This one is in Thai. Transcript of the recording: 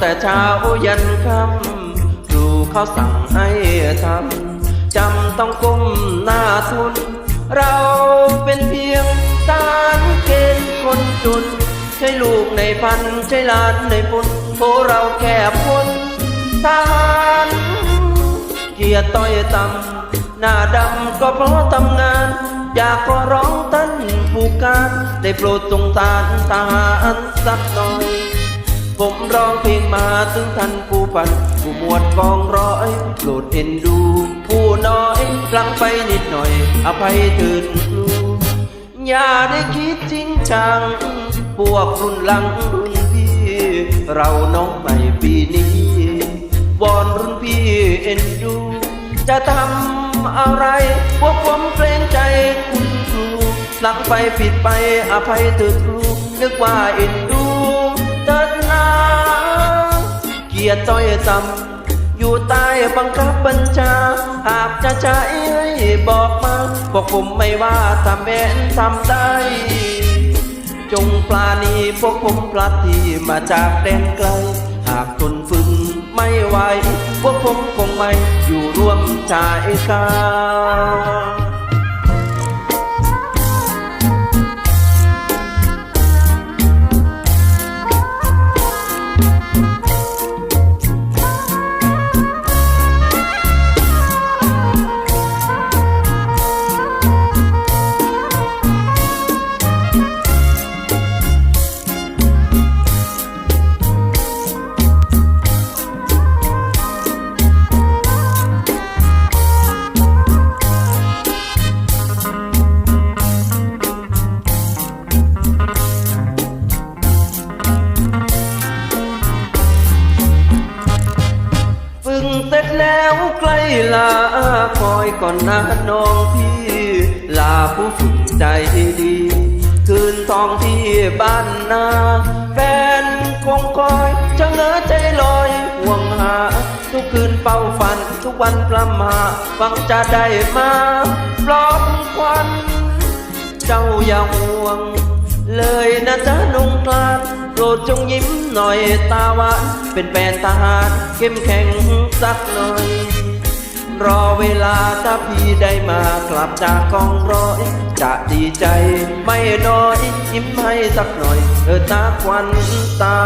แต่เช้ายันค่ำครูเขาสั่งให้ทำจำต้องก้มหน้าทุน เราเป็นเพียงทารเกณฑ์คนจุนใช่ลูกในพันใช่หลานในปุนโพเราแค่พ้นทหารเกียรติต้อยต่ำหน้าดำก็เพราะทำงาน อยากขอร้องท่านผู้การได้โปรดสงสารทหารสักหน่อย ผมร้องเพลงมาถึงท่านผู้พัน ผู้หมวดกองร้อยโปรดเอ็นดู ผู้น้อยพลังไปนิดหน่อย อภัยเถิดครูอย่าได้คิดจริงจัง พวกรุ่นหลังรุ่นพี่ เราน้องใหม่ปีนี้วอนรุ่นพี่เอ็นดู จะทำอะไร พวกผมเกรงใจคุณครูหลังไปผิดไปอภัยเถิดครูนึกว่าเอ็นดู ยรติต้อยต่ำอยู่ใต้บังคับบัญชา หากจะใช้ให้บอกมาพวกผมไม่ว่าทำแม้นทำได้ จงปลาณีพวกผมพลัดที่มาจากแดนไกล หากทนฝึนไม่ไหวพวกผมคงไม่อยู่ร่วมชายกา เสร็จแล้วใกล้ลาคอยก่อนนะน้องพี่ ลาผู้ฝึกใจดี คืนทองที่บ้านนาแฟนคงคอยจะเงอใจลอยห่วงหา ทุกคืนเป้าฝันทุกวันพระมาหวังจะได้มาปลอบควันเจ้าอย่าห่วง เลยนะจ๊ะนุ่งกลานโปรดจงยิ้มหน่อยตาหวานเป็นแฟนทหารเข้มแข็ง สักหน่อย รอเวลาถ้าพี่ได้มากลับจากกองร้อย จะดีใจไม่น้อยยิ้มให้สักหน่อยเออตาควันตา